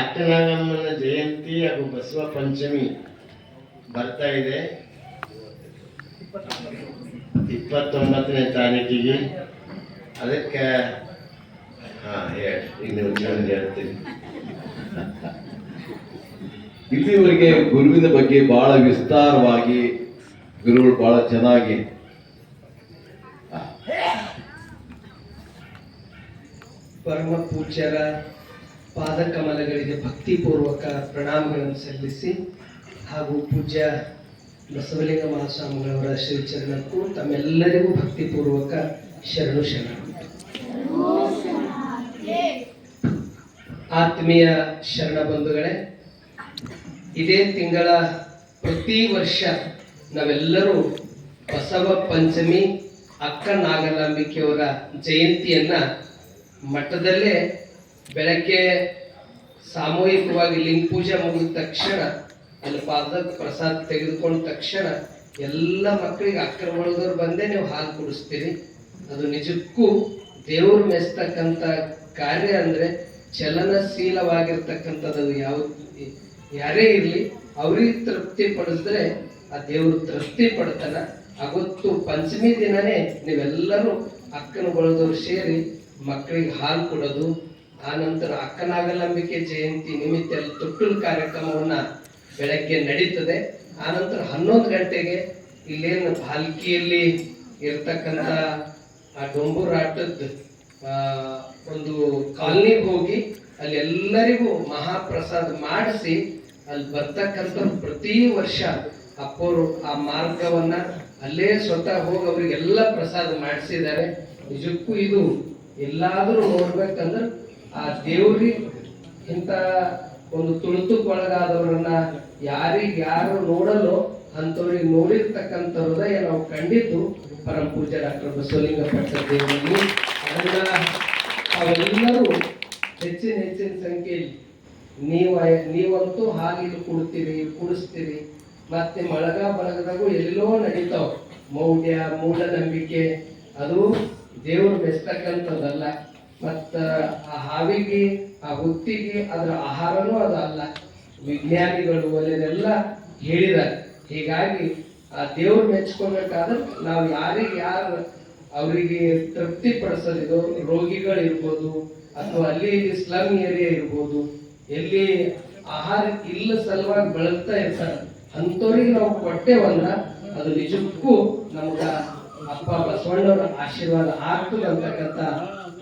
ಅಕ್ಕನಾಗಮ್ಮನ ಜಯಂತಿ ಹಾಗೂ ಬಸವ ಪಂಚಮಿ ಬರ್ತಾ ಇದೆ. ಇಪ್ಪತ್ತೊಂಬತ್ತನೇ ತಾರೀಕಿಗೆ. ಅದಕ್ಕೆ, ಹಾ, ಹೇಳಿ, ಇನ್ನು ಹೇಳ್ತೀನಿ. ಇಲ್ಲಿವರೆಗೆ ಗುರುವಿನ ಬಗ್ಗೆ ಬಹಳ ವಿಸ್ತಾರವಾಗಿ ಗುರುಗಳು ಬಹಳ ಚೆನ್ನಾಗಿ ಪರಮ ಪೂಜ್ಯರ ಪಾದಕಮಲಗಳಿಗೆ ಭಕ್ತಿಪೂರ್ವಕ ಪ್ರಣಾಮಗಳನ್ನು ಸಲ್ಲಿಸಿ ಹಾಗೂ ಪೂಜ್ಯ ಬಸವಲಿಂಗ ಮಹಾಸ್ವಾಮಿಗಳವರ ಶ್ರೀಚರಣಕ್ಕೂ ತಮ್ಮೆಲ್ಲರಿಗೂ ಭಕ್ತಿಪೂರ್ವಕ ಶರಣು ಶರಣ ಆತ್ಮೀಯ ಶರಣ ಬಂಧುಗಳೇ, ಇದೇ ತಿಂಗಳ ಪ್ರತಿ ವರ್ಷ ನಾವೆಲ್ಲರೂ ಬಸವ ಪಂಚಮಿ ಅಕ್ಕ ನಾಗಲಾಂಬಿಕೆಯವರ ಜಯಂತಿಯನ್ನ ಮಠದಲ್ಲೇ ಬೆಳಗ್ಗೆ ಸಾಮೂಹಿಕವಾಗಿ ಲಿಂಗ ಪೂಜೆ ಮುಗಿದ ತಕ್ಷಣ, ಅಲ್ಲಿ ಪಾದ ಪ್ರಸಾದ ತೆಗೆದುಕೊಂಡ ತಕ್ಷಣ ಎಲ್ಲ ಮಕ್ಕಳಿಗೆ ಅಕ್ಕರ ಒಳಗರು ಬಂದೇ ನೀವು ಹಾಲು ಕುಡಿಸ್ತೀರಿ. ಅದು ನಿಜಕ್ಕೂ ದೇವರು ಮೆಚ್ಚತಕ್ಕಂಥ ಕಾರ್ಯ ಅಂದರೆ ಚಲನಶೀಲವಾಗಿರ್ತಕ್ಕಂಥದ್ದು ಯಾವ, ಯಾರೇ ಇರಲಿ, ಅವ್ರಿಗೆ ತೃಪ್ತಿ ಪಡಿಸಿದ್ರೆ ಆ ದೇವರು ತೃಪ್ತಿ ಪಡ್ತಾನ. ಅವತ್ತು ಪಂಚಮಿ ದಿನನೇ ನೀವೆಲ್ಲರೂ ಅಕ್ಕನ ಬಳದವ್ರು ಸೇರಿ ಮಕ್ಕಳಿಗೆ ಹಾಲು ಕೊಡೋದು ಆ ನಂತರ ಅಕ್ಕನಾಗಲಂಬಿಕೆ ಜಯಂತಿ ನಿಮಿತ್ತ ತೊಟ್ಟಲು ಕಾರ್ಯಕ್ರಮವನ್ನ ಬೆಳಗ್ಗೆ ನಡೀತದೆ. ಆ ನಂತರ ಹನ್ನೊಂದು ಗಂಟೆಗೆ ಇಲ್ಲೇನು ಭಾಲ್ಕಿಯಲ್ಲಿ ಇರ್ತಕ್ಕಂಥ ಆ ಡೊಂಬೂರ್ ಆಟದ ಆ, ಒಂದು ಕಾಲನಿಗೆ ಹೋಗಿ ಅಲ್ಲಿ ಎಲ್ಲರಿಗೂ ಮಹಾಪ್ರಸಾದ ಮಾಡಿಸಿ ಅಲ್ಲಿ ಬರ್ತಕ್ಕಂಥ ಪ್ರತಿ ವರ್ಷ ಅಪ್ಪವರು ಆ ಮಾರ್ಗವನ್ನ ಅಲ್ಲೇ ಸ್ವತಃ ಹೋಗಿ ಅವರಿಗೆಲ್ಲ ಪ್ರಸಾದ ಮಾಡಿಸಿದ್ದಾರೆ. ನಿಜಕ್ಕೂ ಇದು ಎಲ್ಲಾದ್ರೂ ನೋಡ್ಬೇಕಂದ್ರೆ ಆ ದೇವ್ರಿ ಇಂಥ ಒಂದು ತುಳಿತುಕೊಳಗಾದವರನ್ನ ಯಾರಿಗೆ ಯಾರು ನೋಡಲು ಅಂಥವ್ರಿಗೆ ನೋಡಿರ್ತಕ್ಕಂಥ ಹೃದಯ ನಾವು ಕಂಡಿದ್ದು ಪರಮ ಪೂಜ್ಯ ಡಾಕ್ಟರ್ ಬಸವಲಿಂಗ ದೇವರಿಗೆ ಅದನ್ನ ಅವರೆಲ್ಲರೂ ಹೆಚ್ಚಿನ ಹೆಚ್ಚಿನ ಸಂಖ್ಯೆಯಲ್ಲಿ ನೀವು ನೀವಂತೂ ಹಾಲಿಗೆ ಕುಡ್ತೀರಿ, ಕುಡಿಸ್ತೀರಿ, ಮತ್ತೆ ಮಳಗ ಬಳಗದಾಗೂ ಎಲ್ಲೋ ನಡೀತಾವ. ಮೌಢ್ಯ, ಮೂಢನಂಬಿಕೆ, ಅದು ದೇವರು ಬೆಸ್ತಕ್ಕಂಥದ್ದಲ್ಲ. ಮತ್ತು ಆ ಹಾವಿಗೆ, ಆ ಹುತ್ತಿಗೆ ಅದರ ಆಹಾರನೂ ಅದಲ್ಲ. ವಿಜ್ಞಾನಿಗಳು ಒಲೆದೆಲ್ಲ ಹೇಳಿದ್ದಾರೆ. ಹೀಗಾಗಿ ಆ ದೇವ್ರು ಮೆಚ್ಕೋಬೇಕಾದ್ರೆ ನಾವು ಯಾರಿಗೆ ಯಾರು ಅವರಿಗೆ ತೃಪ್ತಿ ಪಡಿಸೋದಿದೋ ರೋಗಿಗಳಿರ್ಬೋದು, ಅಥವಾ ಅಲ್ಲಿ ಸ್ಲಮ್ ಏರಿಯಾ ಇರ್ಬೋದು, ಎಲ್ಲಿ ಆಹಾರ ಇಲ್ಲ ಸಲುವಾಗಿ ಬಳಲ್ತಾ ಇರ್ತಾರೆ, ಅಂಥವ್ರಿಗೆ ನಾವು ಕೊಟ್ಟೇವಲ್ಲ ಅದು ನಿಜಕ್ಕೂ ನಮ್ಗ ಅಪ್ಪ ಬಸವಣ್ಣವರ ಆಶೀರ್ವಾದ ಆಗ್ತದೆ ಅಂತಕ್ಕಂಥ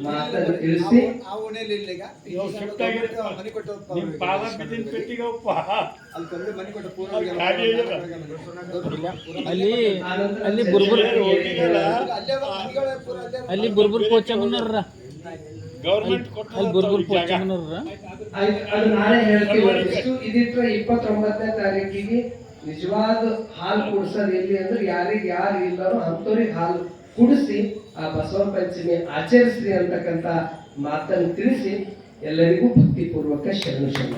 ಮಾತನ್ನು ತಿಳಿಸಿ. ಅಲ್ಲಿ ಅಲ್ಲಿ ಬುರ್ಬುರ್? ಅಲ್ಲೇ ಪೋಚಮ್ಮನವ್ರ ಗೌರ್ಮೆಂಟ್ ಬುರ್ಬುರ್ ಆಯ್ತು, ಅದು ನಾಳೆ ಹೇಳ್ತೀವಿ ಇದಿಟ್ರೆ ಇಪ್ಪತ್ತೊಂಬತ್ತನೇ ತಾರೀಕಿಗೆ ನಿಜವಾದ ಹಾಲು ಕುಡಿಸೋದು ಎಲ್ಲಿ ಅಂದ್ರೆ ಯಾರಿಗೆ ಯಾರು ಇಲ್ಲರೋ ಅಂಥವ್ರಿಗೆ ಹಾಲು ಕುಡಿಸಿ ಆ ಬಸವ ಪಂಚಮಿ ಆಚರಿಸ್ರಿ ಅಂತಕ್ಕಂಥ ಮಾತನ್ನು ತಿಳಿಸಿ ಎಲ್ಲರಿಗೂ ಭಕ್ತಿಪೂರ್ವಕ ಶರಣು ಶರಣ